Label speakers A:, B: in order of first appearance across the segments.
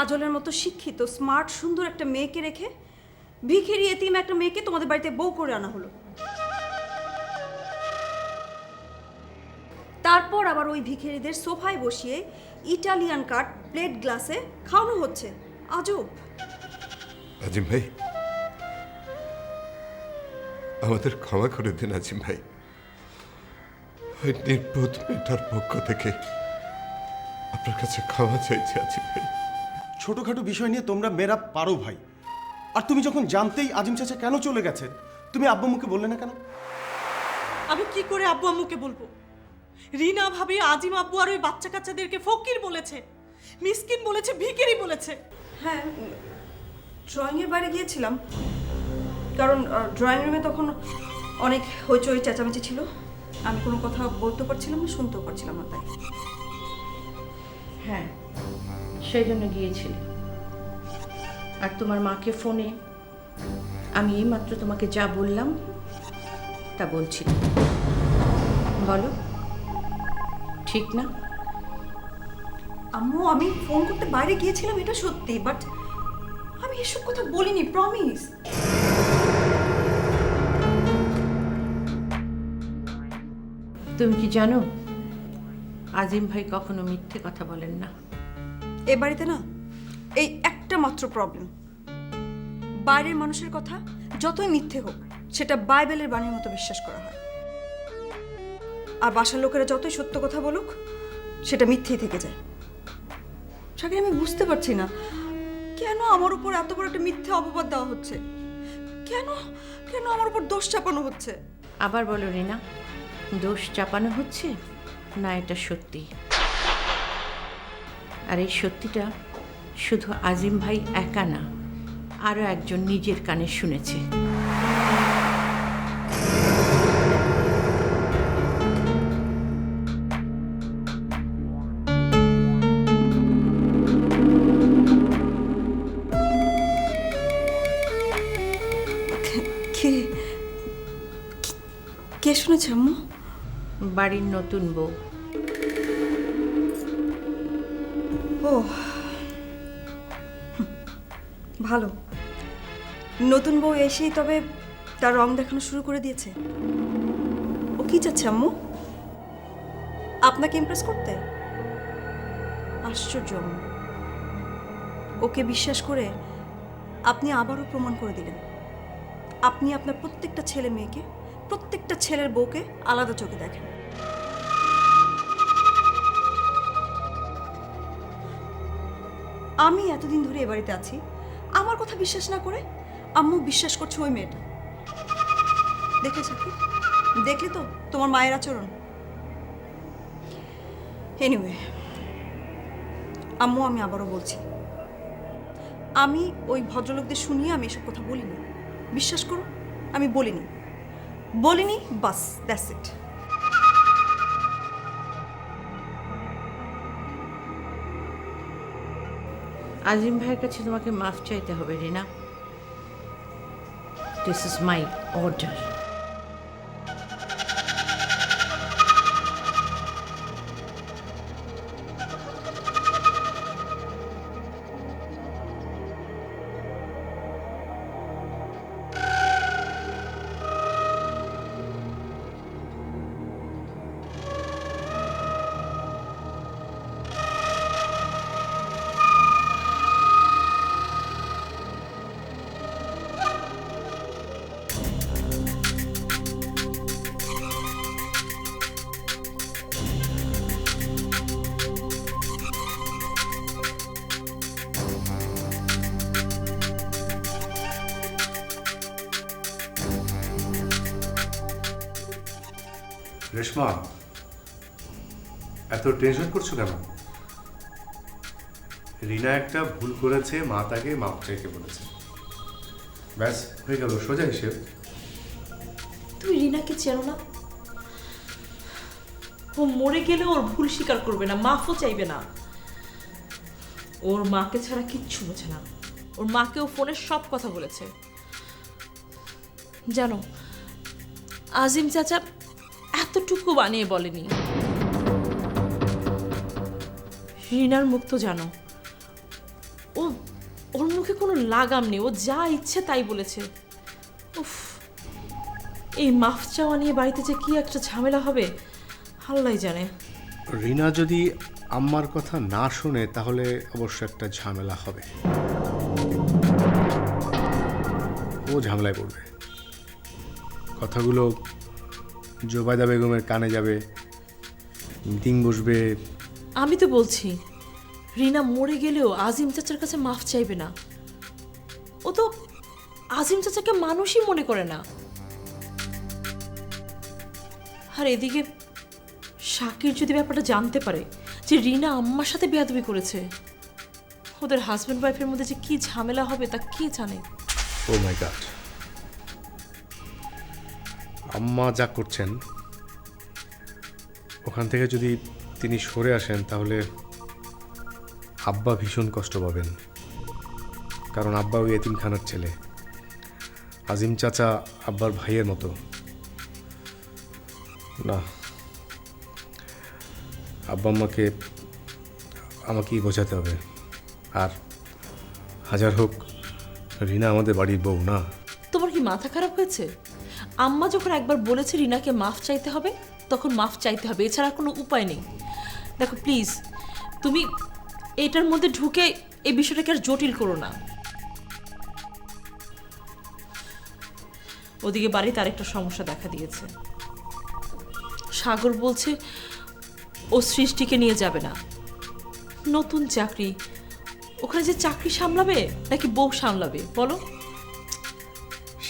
A: কাজলের মতো শিক্ষিত স্মার্ট সুন্দর একটা মেয়েকে রেখে ভিখেরি এতিম একটা মেয়েকে তোমাদের বাড়িতে বউ করে আনা হলো। তারপর আবার ওই ভিখেরিদের সোফায় বসিয়ে ইটালিয়ান কাট প্লেট গ্লাসে খাওয়ানো হচ্ছে। আজব।
B: আজিম ভাই, আমাদের ক্ষমা করে দিন আজিম ভাই। ওই নির্বোধ মেয়েটার পক্ষ থেকে আপনার কাছে ক্ষমা চাইছি আজিম ভাই।
C: ছোটখাটো বিষয় নিয়ে তোমরা মেরা পারো ভাই। আর তুমি যখন জানতেই আজিম চাচা কেন চলে গেছে তুমি আব্বু মুখে বললে না কেন?
D: আমি কি করে আব্বু আম্মুকে বলব? রিনা ভাবি আজিম আব্বু আর ওই বাচ্চা কাচ্চাদেরকে ফকির বলেছে মিসকিন বলেছে ভিকিরি বলেছে।
A: হ্যাঁ ড্রয়িংয়ের বাইরে গিয়েছিলাম। কারণ ড্রয়িং রুমে তখন অনেক হইচই চেঁচামেচি ছিল। আমি কোনো কথা বলতে পারছিলাম না শুনতেও পারছিলাম না তাই।
E: হ্যাঁ সেই জন্য গিয়েছিলে। আর তোমার মাকে ফোনে আমি এইমাত্র তোমাকে যা বললাম তা বলছি। বলো ঠিক না?
A: আম্মু আমি ফোন করতে বাইরে গিয়েছিলাম এটা সত্যি বাট আমি এসব কথা বলিনি প্রমিস
E: তুমি কি জানো আজিম ভাই কখনো মিথ্যে কথা বলেন না।
A: এ বাড়িতে না এই একটা মাত্র প্রবলেম বাইরের মানুষের কথা যতই মিথ্যে হোক, সেটা বাইবেলের বাণীর মতো বিশ্বাস করা হয়। আর বাসার লোকেরা যতই সত্য কথা বলুক, সেটা মিথ্যেই থেকে যায়। সাকির আমি বুঝতে পারছি না, কেন আমার উপর এত বড় একটা মিথ্যে অপবাদ দেওয়া হচ্ছে? কেন কেন আমার উপর দোষ চাপানো হচ্ছে?
E: আবার বলো, রিনা, দোষ চাপানো হচ্ছে না এটা সত্যি? আর এই সত্যিটা শুধু আজিম ভাই একা না আরও একজন নিজের কানে শুনেছে।
A: কে শুনেছে আম্মু?
E: বাড়ির নতুন বউ।
A: ও। ভালো। নতুন বউ এসেই তবে তার রং দেখানো শুরু করে দিয়েছে। ও কি চাচ্ছে, আম্মু? আপনাকে ইমপ্রেস করতে? আশ্চর্য ওকে বিশ্বাস করে আপনি আবারও প্রমাণ করে দিলেন। আপনি আপনার প্রত্যেকটা ছেলে মেয়েকে, প্রত্যেকটা ছেলের বউকে আলাদা চোখে দেখেন। আমি এতদিন ধরে এ বাড়িতে আছি। আমার কথা বিশ্বাস না করে আম্মু বিশ্বাস করছে ওই মেয়েটা। দেখেছ কি দেখলি তো তোমার মায়ের আচরণ। এনিওয়ে আম্মু আমি আবারও বলছি। আমি ওই ভদ্রলোকদের শুনিয়ে আমি এসব কথা বলিনি। বিশ্বাস করো, আমি বলিনি। বলিনি, বাস দ্যাটস ইট
E: আজিম ভাইয়ের কাছে তোমাকে মাফ চাইতে হবে Rina. This is my order
F: Reshma, এত টেনশন করছ কেন? রিনা একটা ভুল করেছে, মা তাকে মাপ চাইতে বলেছে। ব্যাস, হয়ে গেল, সোজা হিসেব।
D: তুমি রিনাকে চেনো না? ও মরে গেলে ওর ভুল স্বীকার করবে না, মাফও চাইবে না। ওর মাকে ছাড়া কিচ্ছু বোঝে না। ওর মাকে ও ফোনে সব কথা বলেছে। জানো, আজিম চাচা এতটুকু বানিয়ে বলেনি। রিনার মুখ তো জানো। ও, ওর মুখে কোনো লাগাম নেই। ও যা ইচ্ছে তাই বলেছে। উফ, এই মাফ চাওয়া নিয়ে বাড়িতে যে কি একটা ঝামেলা হবে আল্লাহ জানে।
F: রিনা যদি আম্মার কথা না শোনে, তাহলে অবশ্য একটা ঝামেলা হবে। ও ঝামেলায় পড়বে। কথাগুলো জোবায়দা বেগমের কানে যাবে মিটিং বসবে।
D: আমি তো বলছি রিনা মরে গেলেও আজিম চাচার কাছে মাফ চাইবে না। ও তো আজিম চাচাকে মানুষই মনে করে না। আর এদিকে শাকির যদি ব্যাপারটা জানতে পারে যে রিনা আম্মার সাথে বেয়াদবি করেছে ওদের হাজব্যান্ড ওয়াইফের মধ্যে যে কি ঝামেলা হবে তা কে জানে?
F: ও মাই গড আম্মা যা করছেন, ওখান থেকে যদি তিনি সরে আসেন, তাহলে আব্বা ভীষণ কষ্ট পাবেন। কারণ আব্বা ওই এতিমখানার ছেলে। আজিম চাচা আব্বার ভাইয়ের মতো। না, আব্বা আম্মাকে আমাকেই বোঝাতে হবে। আর হাজার হোক, রিনা আমাদের বাড়ির বউ, না?
D: তোমার কি মাথা খারাপ হয়েছে? আম্মা যখন একবার বলেছে রিনাকে মাফ চাইতে হবে, তখন মাফ চাইতে হবে। এছাড়া কোনো উপায় নেই। দেখো প্লিজ তুমি এটার মধ্যে ঢুকে এই বিষয়টাকে আর জটিল করো না। ওদিকে বাড়িতে আরেকটা সমস্যা দেখা দিয়েছে। সাগর বলছে, ও সৃষ্টিকে নিয়ে যাবে না। নতুন চাকরি। ওখানে যে চাকরি সামলাবে, নাকি বউ সামলাবে? বলো।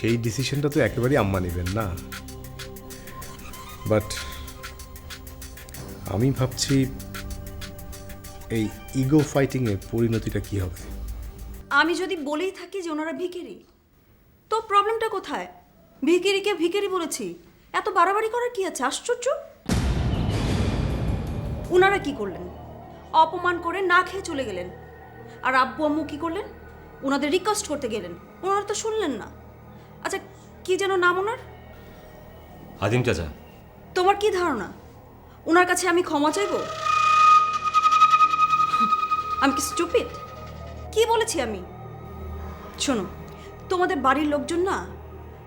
F: সেই ডিসিশনটা তো একেবারেই আম্মা নেবেন না। বাট আমি ভাবছি এই ইগো ফাইটিংয়ের পরিণতিটা কি হবে?
A: আমি যদি বলেই থাকি যে ওনারা ভিখারি, তো প্রবলেমটা কোথায়? ভিখারিকে ভিখারি বলেছি। এত বাড়াবাড়ি করার কি আছে? আশ্চর্য? ওনারা কি করলেন? অপমান করে না খেয়ে চলে গেলেন। আর আব্বু আম্মু কি করলেন? ওনাদের রিকোয়েস্ট করতে গেলেন। ওনারা তো শুনলেন না। আচ্ছা কি যেন নাম ওনার?
G: আদিম চাচা।
A: তোমার কি ধারণা? ওনার কাছে আমি ক্ষমা চাইব? আমি কি স্টুপিড কি বলেছি আমি? শোনো তোমাদের বাড়ির লোকজন না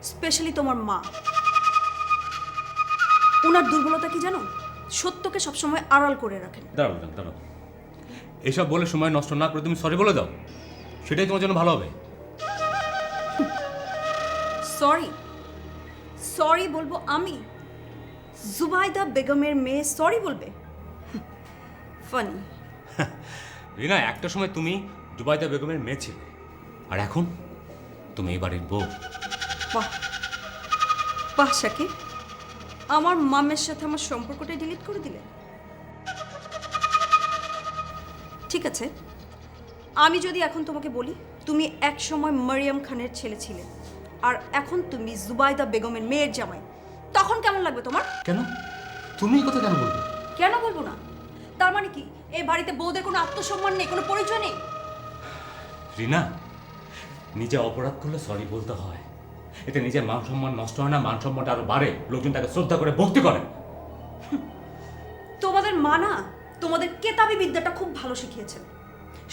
A: স্পেশালি তোমার মা। ওনার দুর্বলতা কি জানো? সত্যকে সবসময় আড়াল করে রাখেন।
G: দাঁড়াও দাঁড়াও এসব বলে সময় নষ্ট না করে তুমি সরি বলে দাও। সেটাই তোমার জন্য ভালো হবে।
A: সরি সরি বলব আমি। জুবাইদা বেগমের মেয়ে সরি বলবে। ফানি
G: রিনা একটা সময় তুমি জুবাইদা বেগমের মেয়ে ছিলে। আর এখন তুমি এই বাড়ির বউ।
A: বাহ। বাহ শাকিব আমার মামের সাথে আমার সম্পর্কটা ডিলিট করে দিলে। ঠিক আছে। আমি যদি এখন তোমাকে বলি তুমি এক সময় মারিয়াম খানের ছেলে ছিলে। আর এখন তুমি জুবাইদা বেগমের মেয়ের জামাই তখন কেমন লাগবে তোমার?
G: কেন? তুমি কথা কেন বলবে?
A: কেন বলব না? তার মানে কি এই বাড়িতে বউদের কোনো আত্মসম্মান নেই কোনো পরিচয় নেই?
G: রিনা নিজে অপরাধ করলে সরি বলতে হয়। এতে নিজের মান সম্মান নষ্ট হয় না মান সম্মানটা আরও বাড়ে। লোকজন তাকে শ্রদ্ধা করে ভক্তি করে।
A: তোমাদের মা না তোমাদের কেতাবি বিদ্যাটা খুব ভালো শিখিয়েছেন।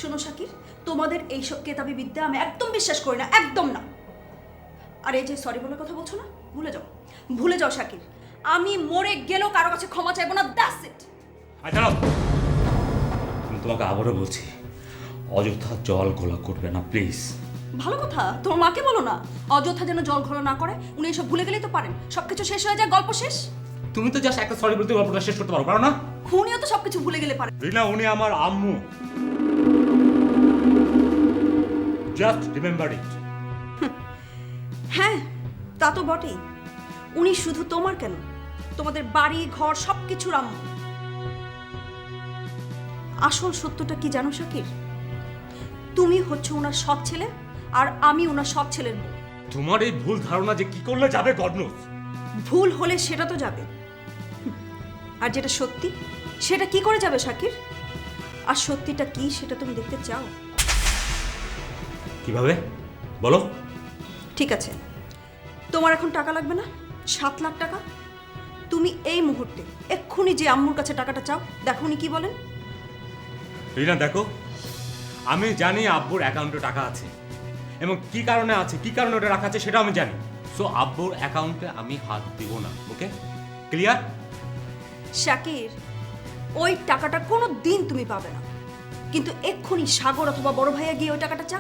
A: শোনো শাকির তোমাদের এইসব কেতাবি বিদ্যা আমি একদম বিশ্বাস করি না একদম না। আর এই যে সরি বলার কথা বলছো না? ভুলে যাও। ভুলে যাও শাকির আমি মরে গেলেও কারও কাছে ক্ষমা চাইব না দ্যাটস ইট
G: দাঁড়াও। আমি তোমাকে আবারও বলছি অযথা জল ঘোলা করবে না প্লিজ
A: ভালো কথা তোমার মাকে বলো না। অযথা যেন জল ঘোলা না করে উনি এসব ভুলে গেলেই তো পারেন। সবকিছু শেষ হয়ে যায় গল্প শেষ?
G: তুমি তো জাস্ট একটা সরি বলতে গল্পটা শেষ করতে পারো পারো না?
A: উনিও তো সবকিছু ভুলে গেলে পারে।
G: রিনা উনি আমার আম্মু। জাস্ট রিমেম্বার ইট
A: হ্যাঁ তা তো বটেই। উনি শুধু তোমার কেন? তোমাদের বাড়ি ঘর সব কিছুর আম্মু। আসল সত্যটা কি জানো শাকির? তুমি হচ্ছে ওনার সৎ ছেলে আর আমি ওনার সৎ ছেলের বউ।
G: তোমার এই ভুল ধারণা যে কি করলে যাবে গডনোস
A: ভুল হলে সেটা তো যাবে। আর যেটা সত্যি সেটা কি করে যাবে শাকির? আর সত্যিটা কি সেটা তুমি দেখতে চাও?
G: কীভাবে? বলো।
A: ঠিক আছে। তোমার এখন টাকা লাগবে না? সাত লাখ টাকা? তুমি এই মুহূর্তে এক্ষুনি যে আম্মুর কাছে টাকাটা চাও দেখো উনি কি বলেন।
G: রিনা দেখো আমি জানি আব্বুর অ্যাকাউন্টে টাকা আছে। এবং কি কারণে আছে কি কারণে ওটা রাখা আছে সেটা আমি জানি। সো আব্বুর অ্যাকাউন্টে আমি হাত দিব না ওকে ক্লিয়ার
A: শাকির ওই টাকাটা কোনো দিন তুমি পাবে না। কিন্তু এক্ষুনি সাগর অথবা বড় ভাইয়া গিয়ে ওই টাকাটা চা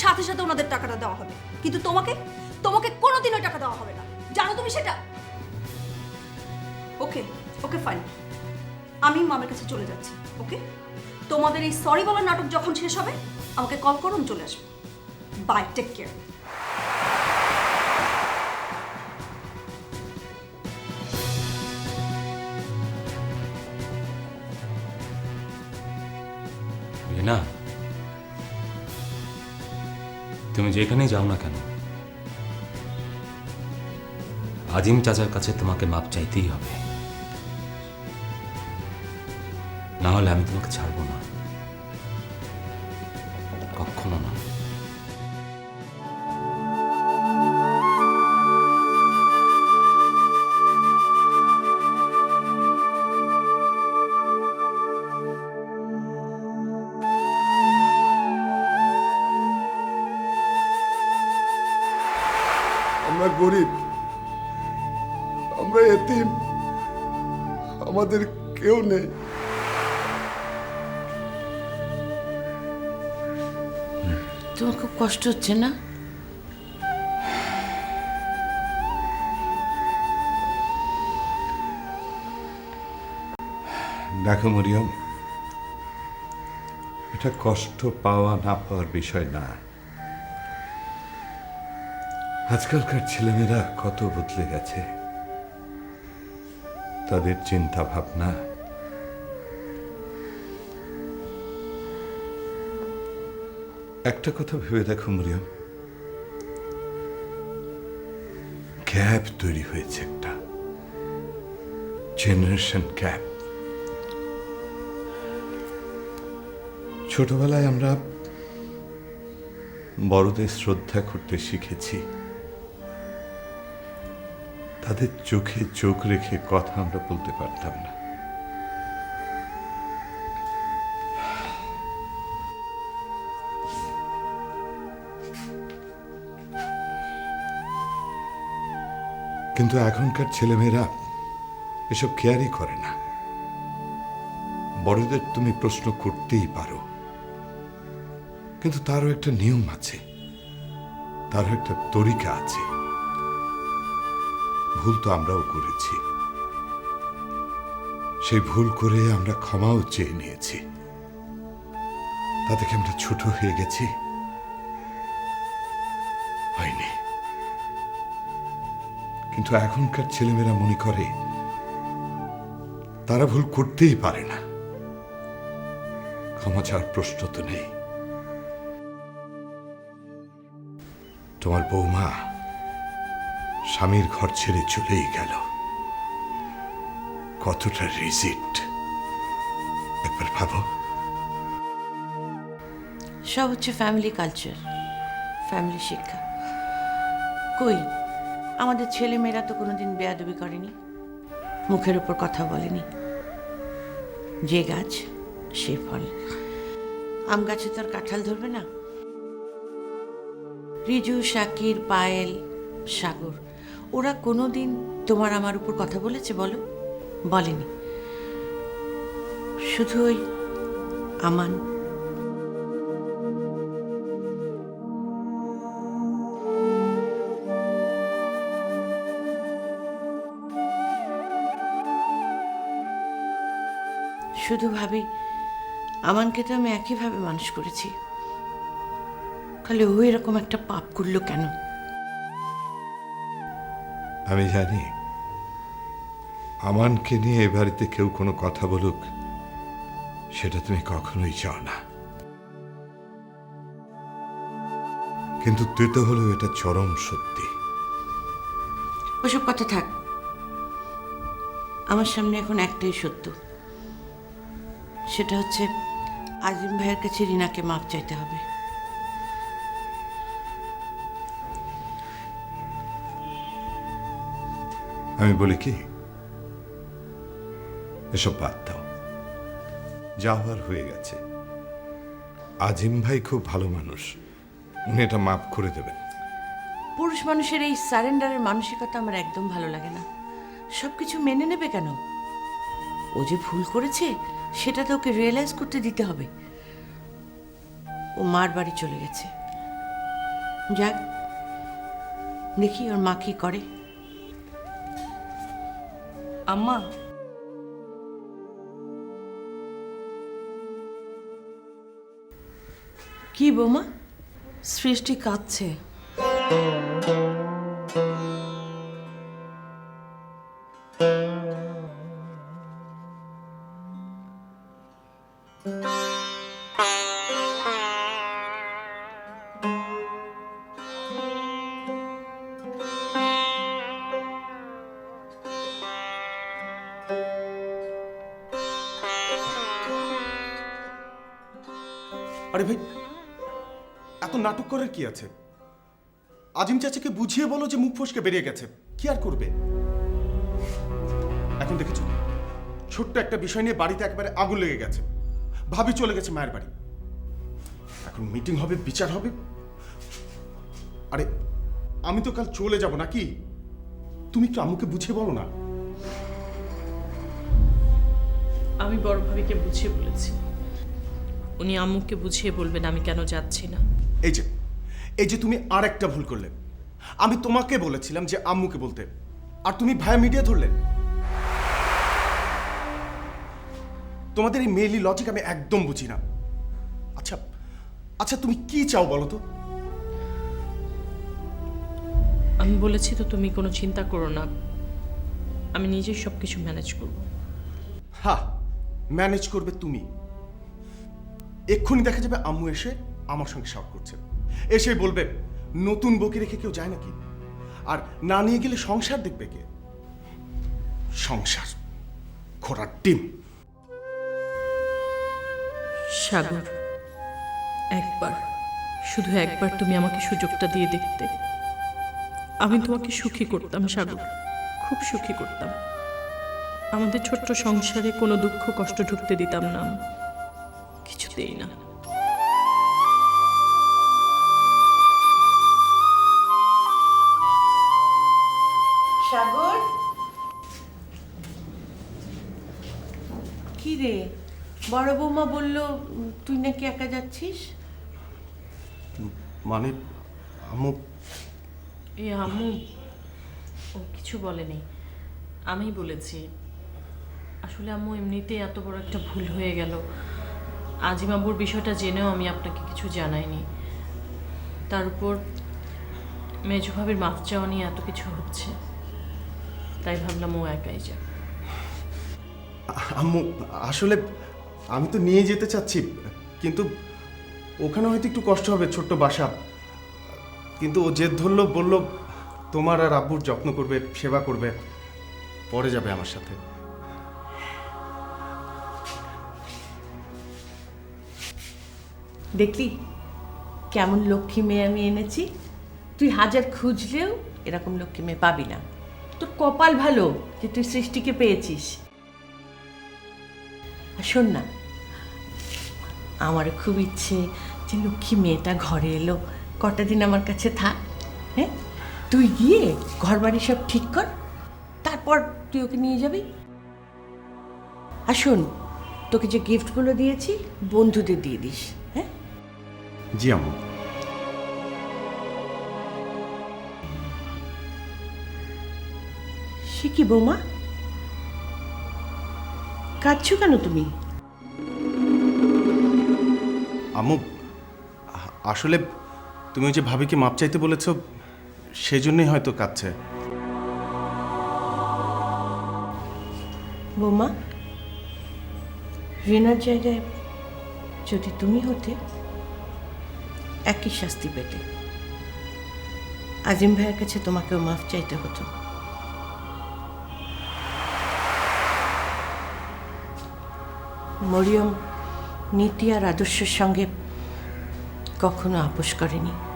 A: সাথে সাথে ওনাদের টাকাটা দেওয়া হবে। কিন্তু তোমাকে তোমাকে কোনোদিন ওই টাকা দেওয়া হবে না। জানো তুমি সেটা? ওকে ওকে ফাইন আমি মামের কাছে চলে যাচ্ছি, ওকে? তোমাদের এই সরি বলার নাটক যখন শেষ হবে, আমাকে কল করুন চলে আসব। বাই টেক কেয়ার
G: রিনা তুমি যেখানে যাও না কেন? আজিম চাচার কাছে তোমাকে মাপ চাইতেই হবে। না হলে আমি তোমাকে ছাড়বো না।
B: গরিব। আমরা এতিম। আমাদের কেউ নেই।
E: তোমার খুব কষ্ট হচ্ছে না?
H: দেখো মরিয়ম এটা কষ্ট পাওয়া না পাওয়ার বিষয় না। আজকালকার ছেলেমেয়েরা কত বদলে গেছে। তাদের চিন্তা ভাবনা একটা কথা ভেবে দেখো, মরিয়াম। গ্যাপ তৈরি হয়েছে একটা। জেনারেশন গ্যাপ ছোটবেলায় আমরা বড়দের শ্রদ্ধা করতে শিখেছি। তাদের চোখে চোখ রেখে কথা আমরা বলতে পারতাম না। কিন্তু এখনকার ছেলেমেয়েরা এসব কেয়ারই করে না। বড়দের তুমি প্রশ্ন করতেই পারো। কিন্তু তারও একটা নিয়ম আছে, তারও একটা তরিকা আছে। ভুল তো আমরাও করেছি। সেই ভুল করে আমরা ক্ষমাও চেয়ে নিয়েছি। তাতে কি আমরা ছোট হয়ে গেছি? হয়নি। কিন্তু এখনকার ছেলেমেয়েরা মনে করে, তারা ভুল করতেই পারে না। ক্ষমা ছাড়ার প্রশ্ন তো নেই। তোমার বৌমা স্বামীর ঘর ছেড়ে চলেই গেল। কতটা রিজিট। একবার ভাবো।
E: সব হচ্ছে ফ্যামিলি কালচার ফ্যামিলি শিক্ষা। কই, আমাদের ছেলে মেয়েরা তো কোনোদিন বেয়াদবি করেনি, মুখের উপর কথা বলেনি। যে গাছ, সে ফল। আম গাছে তো আর কাঁঠাল ধরবে না। রিজু, শাকির, পায়েল, সাগর। ওরা কোনোদিন তোমার আমার উপর কথা বলেছে বলো? বলেনি। শুধু ওই আমান। শুধু ভাবি, আমানকে তো আমি একইভাবে মানুষ করেছি। তাহলে ও এরকম একটা পাপ করল কেন?
H: আমি জানি। আমানকে নিয়ে এ বাড়িতে কেউ কোনো কথা বলুক, সেটা তুমি কখনোই চাও না। কিন্তু তেতো হলেও এটা চরম সত্যি।
E: ওসব কথা থাক। আমার সামনে এখন একটাই সত্য। সেটা হচ্ছে, আজিম ভাইয়ের কাছে রিনাকে মাপ চাইতে হবে।
H: আমি বলি কি? এসব বাদ দাও। যা হওয়ার হয়ে গেছে। আজিম ভাই খুব ভালো মানুষ। উনি এটা মাফ করে দেবেন।
E: পুরুষ মানুষের এই সারেন্ডারের মানসিকতা আমার একদম ভালো লাগে না। সব কিছু মেনে নেবে কেন? ও যে ভুল করেছে, সেটা তো ওকে রিয়েলাইজ করতে দিতে হবে। ও মার বাড়ি চলে গেছে। যাক, দেখি ওর মা কি করে।
D: আম্মা।
E: কি বোমা?
I: সৃষ্টি কাঁদছে।
C: আরে ভাই, এত নাটক করার কি আছে? আজিম চাচাকে বুঝিয়ে বলো যে মুখ ফসকে বেরিয়ে গেছে। কি আর করবে? এখন দেখেছ, ছোট্ট একটা বিষয় নিয়ে বাড়িতে একবারে আগুন লেগে গেছে। ভাবি চলে গেছে মায়ের বাড়ি। এখন মিটিং হবে, বিচার হবে। আরে, আমি তো কাল চলে যাব নাকি? তুমি একটু আম্মুকে বুঝিয়ে বলো না।
I: আমি বড় ভাবিকে বুঝিয়ে বলেছি। উনি আম্মুকে বুঝিয়ে বলবেন আমি কেন যাচ্ছি না?
C: এই যে এই যে তুমি আর একটা ভুল করলে। আমি তোমাকে বলেছিলাম যে আম্মুকে বলতে। আর তুমি ভায়া মিডিয়া ধরলে। তোমাদের এই মেইলি লজিক আমি একদম বুঝি না। আচ্ছা আচ্ছা তুমি কি চাও বলো তো?
I: আমি বলেছি তো তুমি কোনো চিন্তা করো না। আমি নিজেই সব কিছু ম্যানেজ করব।
C: হ্যাঁ ম্যানেজ করবে তুমি। এক্ষুনি দেখা যাবে আম্মু এসে আমার সঙ্গে শখ করছে। এসে বলবে, নতুন বকে রেখে কেউ যায় নাকি? আর না নিয়ে গেলে সংসার দেখবে কে? সংসার, ঘোড়ার ডিম।
I: সাগর, একবার, শুধু একবার তুমি আমাকে সুযোগটা দিয়ে দেখতে। আমি তোমাকে সুখী করতাম, সাগর, খুব সুখী করতাম। আমাদের ছোট্ট সংসারে কোনো দুঃখ কষ্ট ঢুকতে দিতাম না আমি। কিছুতেই না।
E: সাগর? কি রে বড় বৌমা বলল তুই নাকি একা যাচ্ছিস?
C: মানে আম্মু?
I: এ আম্মু ও কিছু বলেনি আমি বলেছি। আসলে আম্মু এমনিতে এত বড় একটা ভুল হয়ে গেল। আজিমাবুর বিষয়টা জেনেও আমি আপনাকে কিছু জানাইনি। তার উপর মেজু ভাবির মাফ চাওয়া নিয়ে এত কিছু হচ্ছে, তাই ভাবলাম ও একাই যাক।
C: আম্মু, আসলে আমি তো নিয়ে যেতে চাচ্ছি, কিন্তু ওখানে হয়তো একটু কষ্ট হবে ছোট্ট বাসা। কিন্তু ও জেদ ধরলো, বলল, তোমার আর আব্বুর যত্ন করবে, সেবা করবে, পরে যাবে আমার সাথে।
E: দেখলি? কেমন লক্ষ্মী মেয়ে আমি এনেছি? তুই হাজার খুঁজলেও এরকম লক্ষ্মী মেয়ে পাবি না। তোর কপাল ভালো যে তুই সৃষ্টিকে পেয়েছিস। আর শোন না, আমারও খুব ইচ্ছে যে লক্ষ্মী মেয়েটা ঘরে এলো। কটা দিন আমার কাছে থাক হ্যাঁ? তুই গিয়ে ঘর বাড়ি সব ঠিক কর, তারপর তুই ওকে নিয়ে যাবি। আর শোন, তোকে যে গিফটগুলো দিয়েছি, বন্ধুদের দিয়ে দিস।
C: জি আম্মু।
E: সে কি বৌমা? কাঁদছো কেন তুমি?
C: আম্মু আ- আসলে তুমি ওই যে ভাবিকে মাপ চাইতে বলেছ সেজন্যই হয়তো কাঁদছে।
E: বৌমা রিনার জায়গায় যদি তুমি হতে একই শাস্তি পেতে। আজিম ভাইয়ের কাছে তোমাকেও মাফ চাইতে হতো। মরিয়ম নীতি আর আদর্শের সঙ্গে কখনো আপোষ করেনি।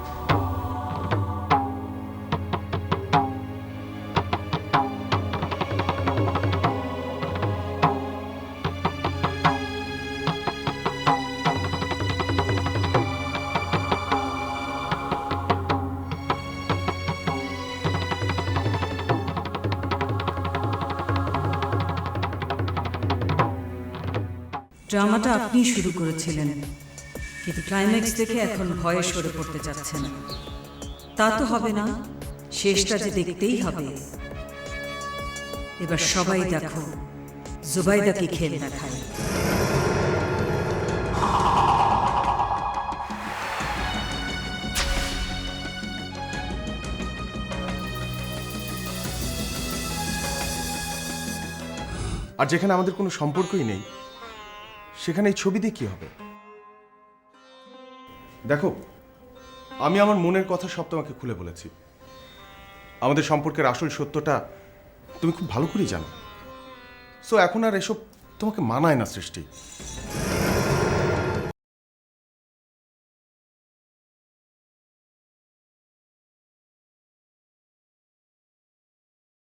J: ড্রামাটা আপনিই শুরু করেছিলেন, কিন্তু ক্লাইম্যাক্স দেখে এখন ভয়ে সরে পড়তে চাচ্ছেন। তা তো হবে না, শেষটা যে দেখতেই হবে। এবার সবাই দেখো জুবাইদা কি খেল দেখায়।
C: আর যেখানে আমাদের কোনো সম্পর্কই নেই সেখানে এই ছবি দিয়ে কি হবে? দেখো, আমি আমার মনের কথা সব তোমাকে খুলে বলেছি। আমাদের সম্পর্কের আসল সত্যটা তুমি খুব ভালো করেই জানো। সো এখন আর এসব তোমাকে মানায় না সৃষ্টি।